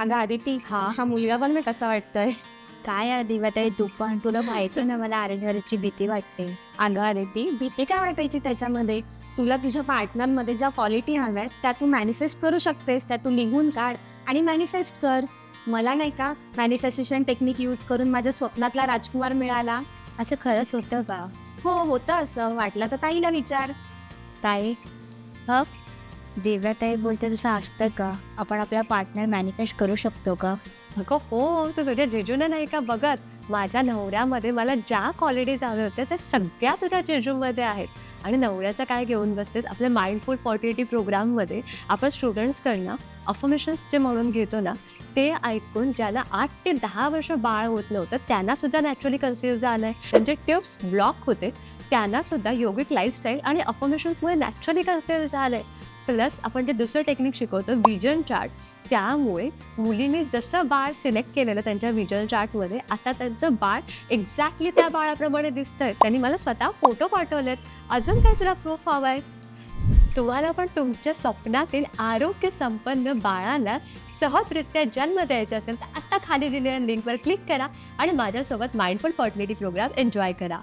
अगं आदिती हा हा मुलगा पण मी कसा वाटतोय. काय आधी वाटाय तू पण तुला माहिती ना मला अरेंजची भीती वाटते. अगं आदिती भीती काय वाटायची त्याच्यामध्ये? तुला तुझ्या पार्टनरमध्ये ज्या क्वालिटी हव्या आहेत त्या तू मॅनिफेस्ट करू शकतेस त्या तू लिहून काढ आणि मॅनिफेस्ट कर. मला नाही का मॅनिफेस्टेशन टेक्निक यूज करून माझ्या स्वप्नातला राजकुमार मिळाला? असं खरंच होतं का? हो होतं असं. वाटलं तर ताईला विचार. ताई ह? देव्या टाईप बोलते तसं असतं का? आपण आपला पार्टनर मॅनिफेस्ट करू शकतो का? अगं हो तू तुझ्या जेजूने नाही का बघत? माझ्या नवऱ्यामध्ये मला ज्या क्वालिटीज हव्या होत्या त्या सगळ्या तुझ्या जेजूमध्ये आहेत. आणि नवऱ्याचं काय घेऊन बसतेस? आपल्या माइंडफुल फॉर्टिलिटी प्रोग्राममध्ये आपण स्टुडंट्सकडनं अफर्मेशन्स जे म्हणून घेतो ना ते ऐकून ज्याला आठ ते दहा वर्ष बाळ होत नव्हतं त्यांना सुद्धा नॅचरली कन्सिव्ह झालं आहे त्यांचे ट्यूब्स ब्लॉक होते त्यांना सुद्धा योगिक लाईफस्टाईल आणि अफर्मेशन्समुळे नॅचरली कन्सिव्ह झालं आहे प्लस आपण जे दुसरं टेक्निक शिकवतो विजन चार्ट त्यामुळे मुलीने जसं बाळ सिलेक्ट केलेलं त्यांच्या विजन चार्टमध्ये आता त्यांचं बाळ एक्झॅक्टली त्या बाळाप्रमाणे दिसतंय. त्यांनी मला स्वतः फोटो पाठवलेत. अजून काय तुला प्रूफ हवा आहे तुम्हाला पण तुमच्या स्वप्नातील आरोग्य संपन्न बाळाला सहजरित्या जन्म द्यायचा असेल तर आत्ता खाली दिलेल्या लिंकवर क्लिक करा आणि माझ्यासोबत माइंडफुल फर्टिलिटी प्रोग्राम एन्जॉय करा.